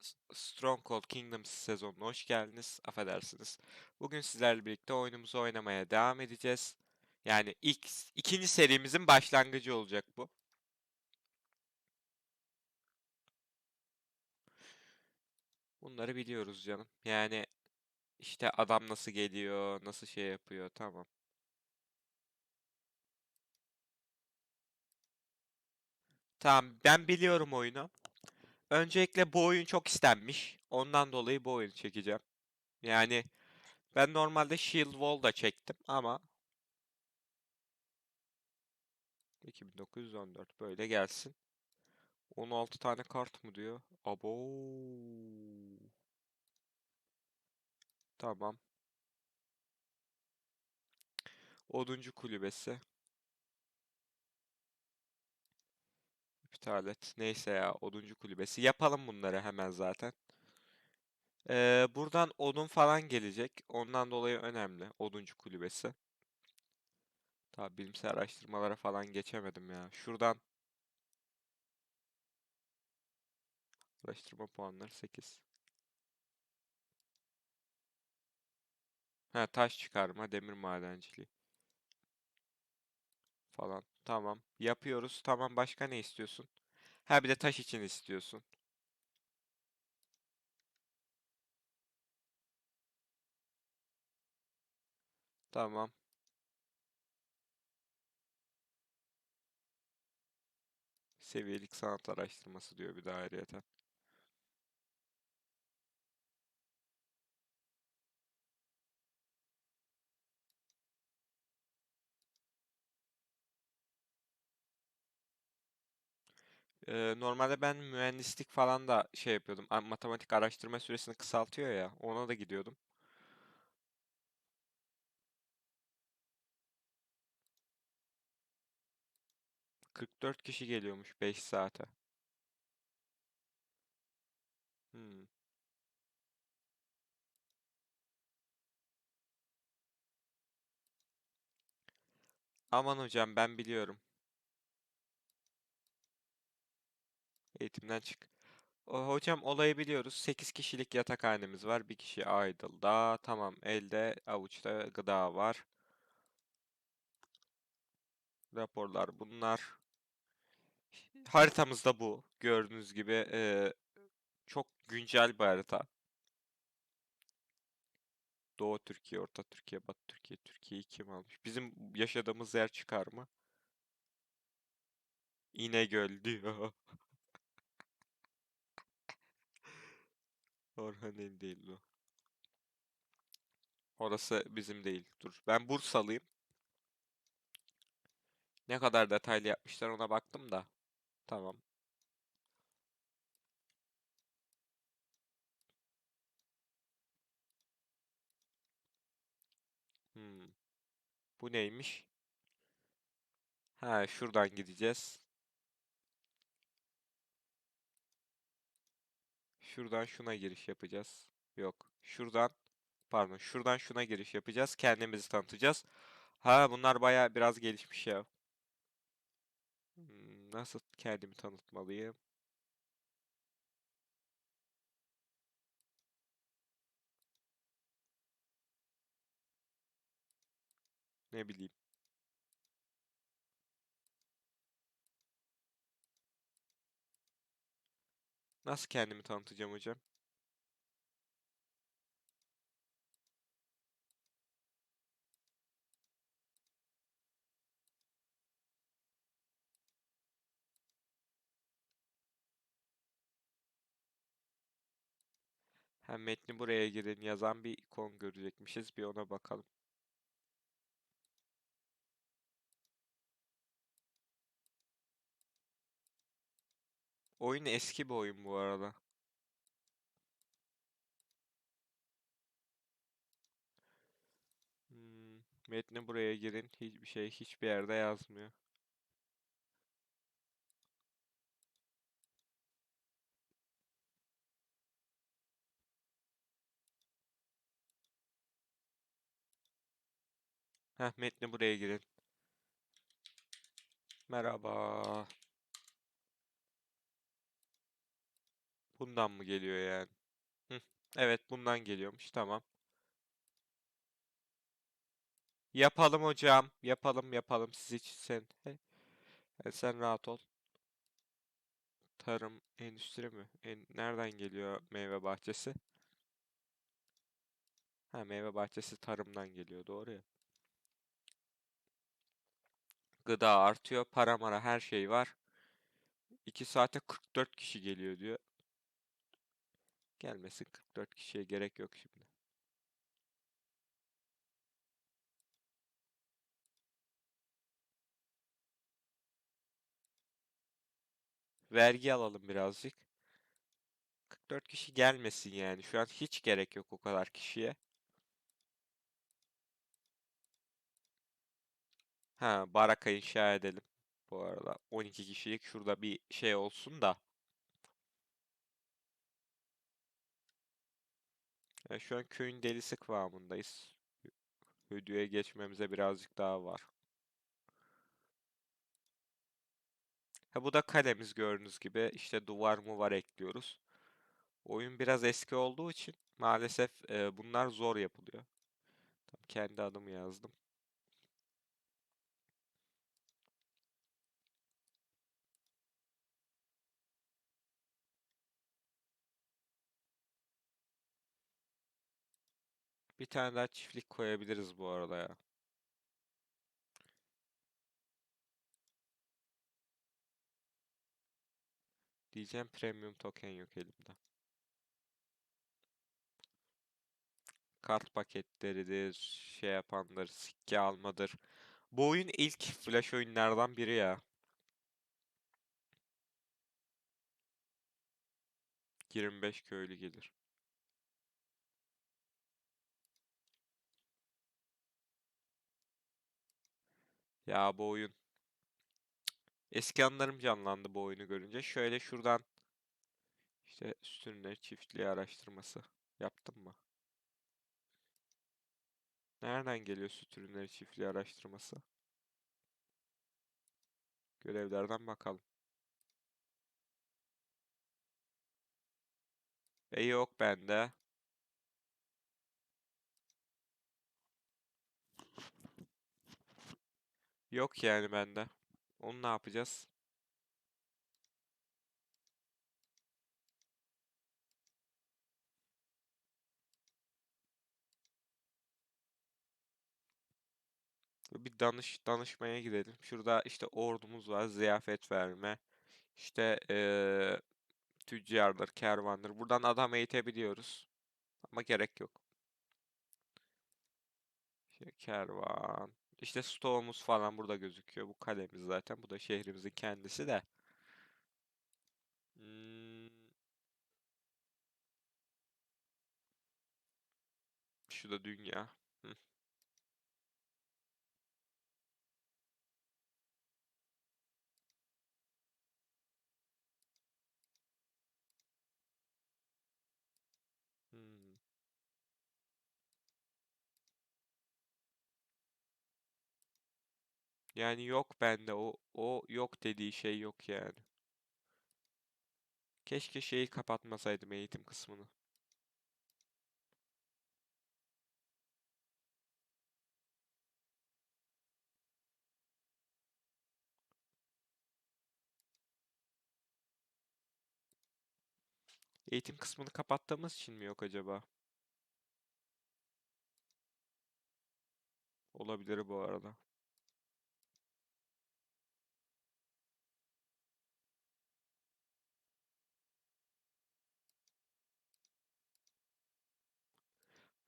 S- Stronghold Kingdoms sezonuna hoş geldiniz. Affedersiniz. Bugün sizlerle birlikte oyunumuzu oynamaya devam edeceğiz. Yani ilk ikinci serimizin başlangıcı olacak bu. Bunları biliyoruz canım. Yani işte adam nasıl geliyor, nasıl şey yapıyor, tamam. Tamam, ben biliyorum oyunu. Öncelikle bu oyun çok istenmiş. Ondan dolayı bu oyunu çekeceğim. Yani ben normalde Shield Wall da çektim ama 2914 böyle gelsin. 16 tane kart mı diyor? Abo. Tamam. Oduncu kulübesi. İptal. Neyse ya oduncu kulübesi. Yapalım bunları hemen zaten. Ee, buradan odun falan gelecek. Ondan dolayı önemli. Oduncu kulübesi. Tabi bilimsel araştırmalara falan geçemedim ya. Şuradan araştırma puanları 8. Ha taş çıkarma, demir madenciliği falan. Tamam. Yapıyoruz. Tamam başka ne istiyorsun? Ha bir de taş için istiyorsun. Tamam. Seviyelik sanat araştırması diyor bir de ayrıyeten. Normalde ben mühendislik falan da şey yapıyordum. Matematik araştırma süresini kısaltıyor ya. Ona da gidiyordum. Kırk dört kişi geliyormuş 5 saate. Hmm. Aman hocam ben biliyorum. Eğitimden çık. O, hocam olayı biliyoruz. 8 kişilik yatakhanemiz var. Bir kişi Idle'da. Tamam elde avuçta gıda var. Raporlar bunlar. Haritamız da bu. Gördüğünüz gibi eee, çok güncel bir harita. Doğu Türkiye, Orta Türkiye, Batı Türkiye, Türkiye'yi kim almış? Bizim yaşadığımız yer çıkar mı? İnegöl diyor. Orhaneli değil o. Orası bizim değil. Dur. Ben Bursalıyım. Ne kadar detaylı yapmışlar ona baktım da. Tamam. Hmm. Bu neymiş? Ha, şuradan gideceğiz. Şuradan şuna giriş yapacağız. Yok. Şuradan, pardon, şuradan şuna giriş yapacağız. Kendimizi tanıtacağız. Ha, bunlar baya biraz gelişmiş ya. Hmm, nasıl kendimi tanıtmalıyım? Ne bileyim. Nasıl kendimi tanıtacağım hocam? Hem metni buraya girin yazan bir ikon görecekmişiz. Bir ona bakalım. Oyun eski bir oyun bu arada. Hmm, metni buraya girin. Hiçbir şey hiçbir yerde yazmıyor. Heh, metni buraya girin. Merhaba. Bundan mı geliyor yani? Hı. Evet bundan geliyormuş. Tamam. Yapalım hocam. Yapalım yapalım. Siz hiç sen. he- he, sen rahat ol. Tarım, endüstri mi? En, nereden geliyor meyve bahçesi? Ha meyve bahçesi tarımdan geliyor. Doğru ya. Gıda artıyor. Para mara her şey var. 2 saate 44 kişi geliyor diyor. Gelmesin 44 kişiye gerek yok şimdi. Vergi alalım birazcık. 44 kişi gelmesin yani. Şu an hiç gerek yok o kadar kişiye. Ha, baraka inşa edelim. Bu arada 12 kişilik şurada bir şey olsun da. Ya şu an köyün delisi kıvamındayız. Ödüye geçmemize birazcık daha var. Ha bu da kalemiz gördüğünüz gibi. İşte duvar mı var ekliyoruz. Oyun biraz eski olduğu için maalesef e, bunlar zor yapılıyor. Tam kendi adımı yazdım. Bir tane daha çiftlik koyabiliriz bu arada ya. Diyeceğim premium token yok elimde. Kart paketleridir, şey yapandır, sikke almadır. Bu oyun ilk flash oyunlardan biri ya. 25 köylü gelir. Ya bu oyun. Eski anılarım canlandı bu oyunu görünce. Şöyle şuradan işte ürünleri çiftliği araştırması yaptım mı? Nereden geliyor süt çiftliği araştırması? Görevlerden bakalım. E yok bende. Yok yani bende. Onu ne yapacağız? Bir danış danışmaya gidelim. Şurada işte ordumuz var. Ziyafet verme. İşte eee tüccardır, kervandır. Buradan adam eğitebiliyoruz. Ama gerek yok. İşte kervan. İşte stoğumuz falan burada gözüküyor. Bu kalemiz zaten. Bu da şehrimizin kendisi de. Hmm. Şu da dünya. Hı. Hmm. Yani yok bende o o yok dediği şey yok yani. Keşke şeyi kapatmasaydım eğitim kısmını. Eğitim kısmını kapattığımız için mi yok acaba? Olabilir bu arada.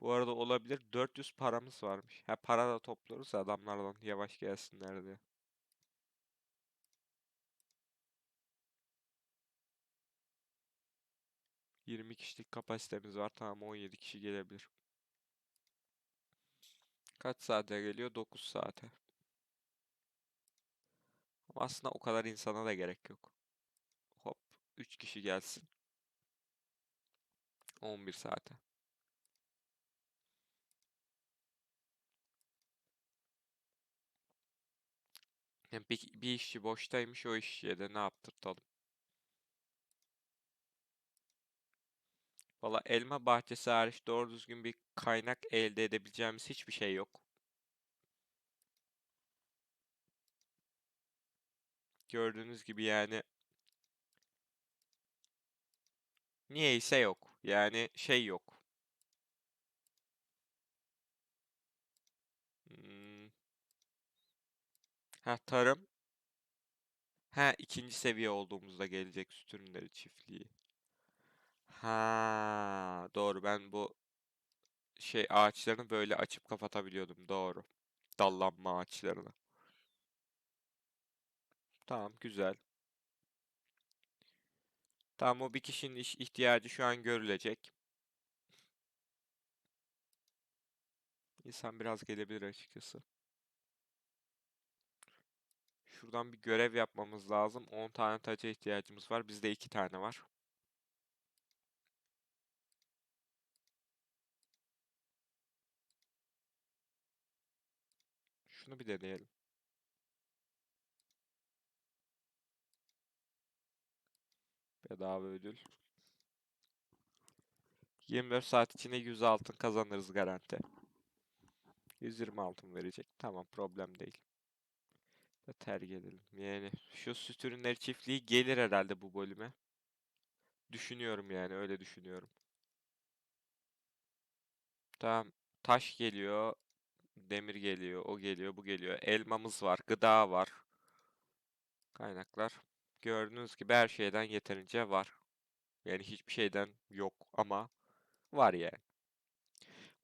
Bu arada olabilir. 400 paramız varmış. Ha para da topluyoruz adamlardan yavaş gelsinler diye. 20 kişilik kapasitemiz var. Tamam 17 kişi gelebilir. Kaç saate geliyor? 9 saate. Ama aslında o kadar insana da gerek yok. Hop 3 kişi gelsin. 11 saate. Yani bir, bir işçi boştaymış o işçiye de ne yaptırtalım. Valla elma bahçesi hariç doğru düzgün bir kaynak elde edebileceğimiz hiçbir şey yok. Gördüğünüz gibi yani niyeyse yok. Yani şey yok. Hmm. Ha tarım. Ha ikinci seviye olduğumuzda gelecek süt ürünleri çiftliği. Ha doğru ben bu şey ağaçlarını böyle açıp kapatabiliyordum doğru. Dallanma ağaçlarını. Tamam güzel. Tamam o bir kişinin iş ihtiyacı şu an görülecek. İnsan biraz gelebilir açıkçası. Şuradan bir görev yapmamız lazım. 10 tane taca ihtiyacımız var. Bizde 2 tane var. Şunu bir deneyelim. Bedava ödül. 24 saat içinde 100 altın kazanırız garanti. 120 altın verecek. Tamam problem değil. Ve tercih edelim. Yani şu süt ürünleri çiftliği gelir herhalde bu bölüme. Düşünüyorum yani öyle düşünüyorum. Tamam. Taş geliyor. Demir geliyor. O geliyor. Bu geliyor. Elmamız var. Gıda var. Kaynaklar. Gördüğünüz gibi her şeyden yeterince var. Yani hiçbir şeyden yok ama var yani.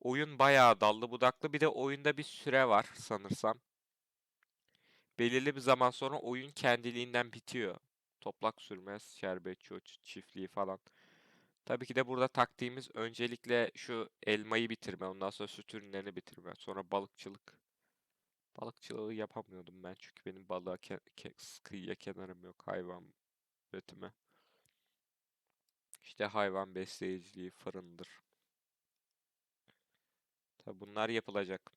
Oyun bayağı dallı budaklı. Bir de oyunda bir süre var sanırsam. Belirli bir zaman sonra oyun kendiliğinden bitiyor. Toplak sürmez, şerbetçi çiftliği falan. Tabii ki de burada taktiğimiz öncelikle şu elmayı bitirme, ondan sonra süt ürünlerini bitirme, sonra balıkçılık. Balıkçılığı yapamıyordum ben çünkü benim balığa ke ke- kıyıya kenarım yok hayvan üretimi. İşte hayvan besleyiciliği, fırındır. Tabii bunlar yapılacak.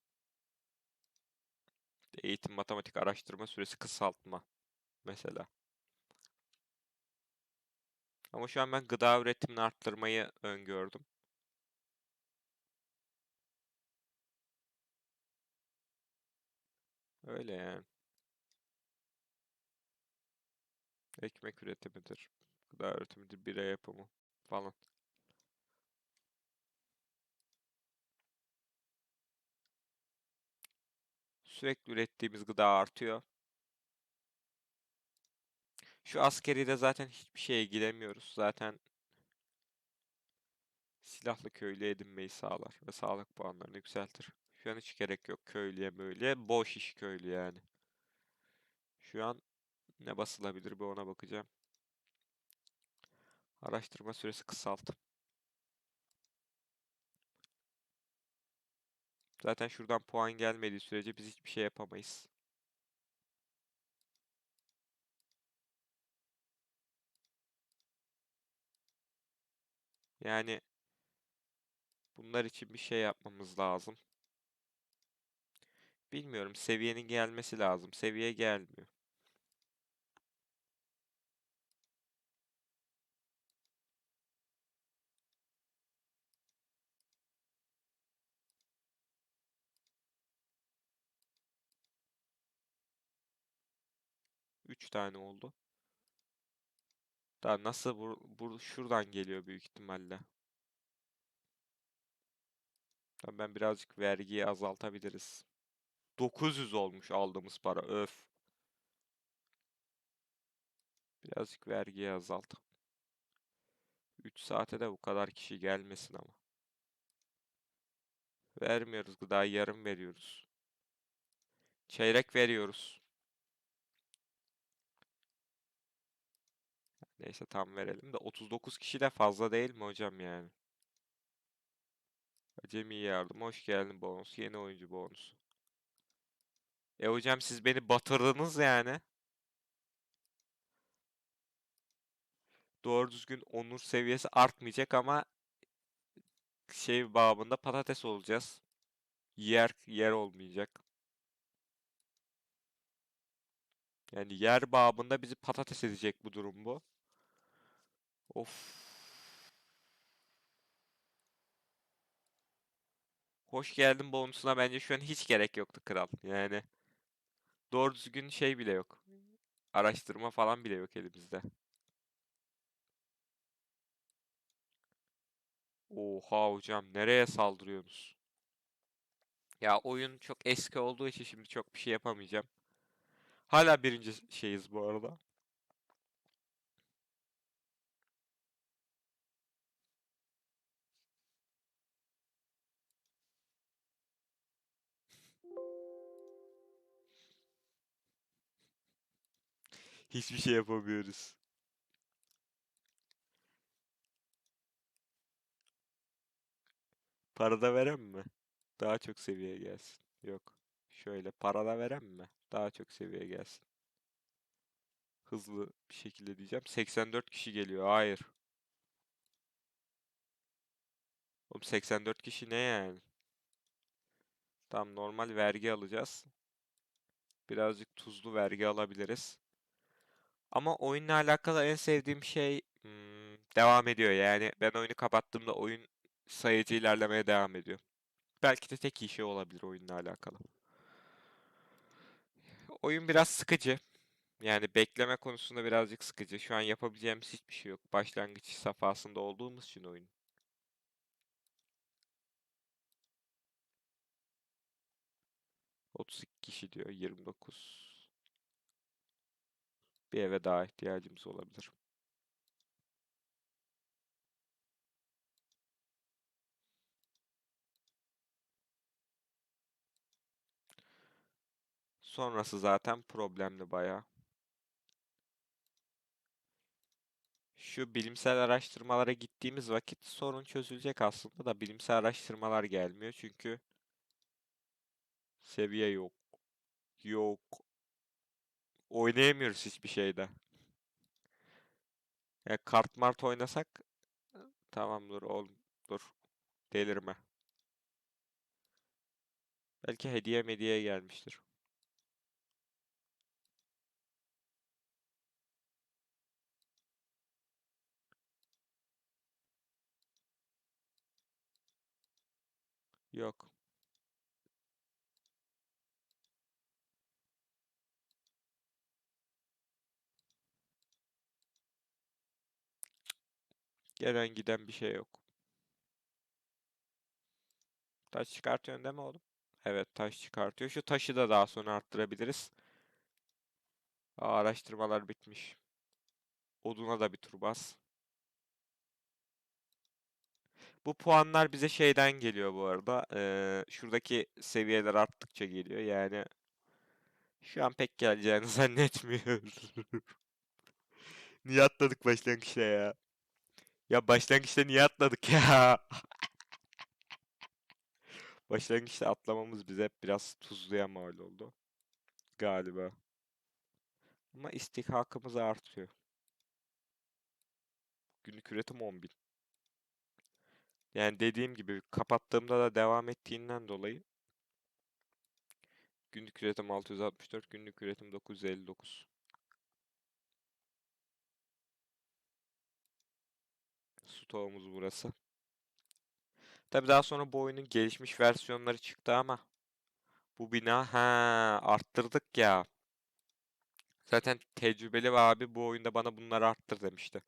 Eğitim, matematik, araştırma süresi kısaltma mesela. Ama şu an ben gıda üretimini arttırmayı öngördüm. Öyle yani. Ekmek üretimidir. Gıda üretimidir, bira yapımı falan. Sürekli ürettiğimiz gıda artıyor. Şu askeri de zaten hiçbir şeye giremiyoruz. Zaten silahlı köylü edinmeyi sağlar ve sağlık puanlarını yükseltir. Şu an hiç gerek yok köylüye böyle. Boş iş köylü yani. Şu an ne basılabilir bir ona bakacağım. Araştırma süresi kısalt. Zaten şuradan puan gelmediği sürece biz hiçbir şey yapamayız. Yani bunlar için bir şey yapmamız lazım. Bilmiyorum seviyenin gelmesi lazım. Seviye gelmiyor. Üç tane oldu. Daha nasıl bu, bu şuradan geliyor büyük ihtimalle. Tamam, ben birazcık vergiyi azaltabiliriz. 900 olmuş aldığımız para. Öf. Birazcık vergiyi azalt. 3 saate de bu kadar kişi gelmesin ama. Vermiyoruz gıdayı yarım veriyoruz. Çeyrek veriyoruz. Neyse tam verelim de 39 kişi de fazla değil mi hocam yani? Acemi yardım hoş geldin bonus. Yeni oyuncu bonus. E hocam siz beni batırdınız yani. Doğru düzgün onur seviyesi artmayacak ama şey babında patates olacağız. Yer yer olmayacak. Yani yer babında bizi patates edecek bu durum bu. Of. hoş geldin bonusuna bence şu an hiç gerek yoktu kral. Yani doğru düzgün şey bile yok. Araştırma falan bile yok elimizde. Oha hocam nereye saldırıyorsunuz? Ya oyun çok eski olduğu için şimdi çok bir şey yapamayacağım. Hala birinci şeyiz bu arada. Hiçbir şey yapamıyoruz. Para da veren mi? Daha çok seviye gelsin. Yok. Şöyle para da veren mi? Daha çok seviye gelsin. Hızlı bir şekilde diyeceğim. 84 kişi geliyor. Hayır. Oğlum 84 kişi ne yani? Tam normal vergi alacağız. Birazcık tuzlu vergi alabiliriz. Ama oyunla alakalı en sevdiğim şey hmm, devam ediyor. Yani ben oyunu kapattığımda oyun sayıcı ilerlemeye devam ediyor. Belki de tek iyi şey olabilir oyunla alakalı. Oyun biraz sıkıcı. Yani bekleme konusunda birazcık sıkıcı. Şu an yapabileceğimiz hiçbir şey yok. Başlangıç safhasında olduğumuz için oyun. Otuz iki kişi diyor. 29. Bir eve daha ihtiyacımız olabilir. Sonrası zaten problemli bayağı. Şu bilimsel araştırmalara gittiğimiz vakit sorun çözülecek aslında da bilimsel araştırmalar gelmiyor çünkü seviye yok. Yok. Oynayamıyoruz hiçbir şeyde. Ya kart mart oynasak tamam dur oğlum dur. Delirme. Belki hediye mediye gelmiştir. Yok. Gelen giden bir şey yok. Taş çıkartıyorsun değil mi oğlum? Evet taş çıkartıyor. Şu taşı da daha sonra arttırabiliriz. Aa, araştırmalar bitmiş. Oduna da bir tur bas. Bu puanlar bize şeyden geliyor bu arada. Ee, şuradaki seviyeler arttıkça geliyor. Yani şu an pek geleceğini zannetmiyorum. Niye atladık başlangıçta ya? Ya başlangıçta niye atladık ya? Başlangıçta atlamamız bize biraz tuzluya mal oldu. Galiba. Ama istihkakımız artıyor. Günlük üretim 10.000. Yani dediğim gibi kapattığımda da devam ettiğinden dolayı günlük üretim 664, günlük üretim 959. Stoğumuz burası. Tabi daha sonra bu oyunun gelişmiş versiyonları çıktı ama bu bina ha arttırdık ya. Zaten tecrübeli abi bu oyunda bana bunları arttır demişti.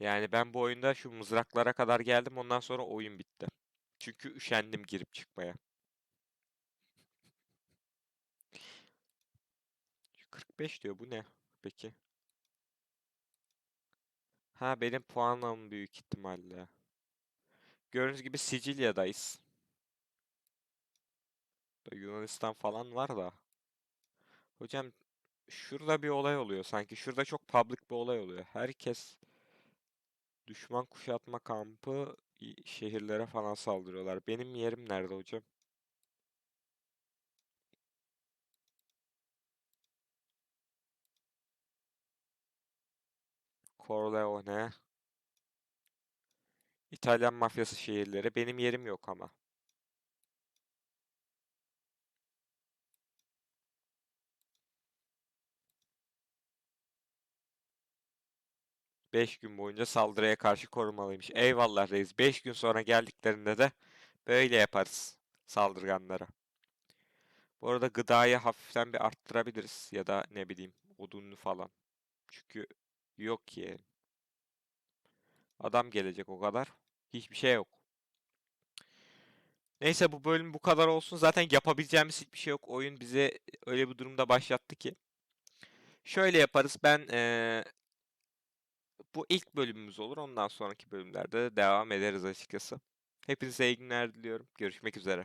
Yani ben bu oyunda şu mızraklara kadar geldim ondan sonra oyun bitti. Çünkü üşendim girip çıkmaya. 45 diyor bu ne peki? Ha benim puanım büyük ihtimalle. Gördüğünüz gibi Sicilya'dayız. Yunanistan falan var da. Hocam şurada bir olay oluyor sanki. Şurada çok public bir olay oluyor. Herkes düşman kuşatma kampı şehirlere falan saldırıyorlar. Benim yerim nerede hocam? Corleone. İtalyan mafyası şehirleri. Benim yerim yok ama. Beş gün boyunca saldırıya karşı korumalıymış. Eyvallah reis. Beş gün sonra geldiklerinde de böyle yaparız saldırganlara. Bu arada gıdayı hafiften bir arttırabiliriz ya da ne bileyim odununu falan. Çünkü yok ki. Adam gelecek o kadar. Hiçbir şey yok. Neyse bu bölüm bu kadar olsun. Zaten yapabileceğimiz hiçbir şey yok. Oyun bize öyle bir durumda başlattı ki. Şöyle yaparız. Ben eee, bu ilk bölümümüz olur. Ondan sonraki bölümlerde de devam ederiz açıkçası. Hepinize iyi günler diliyorum. Görüşmek üzere.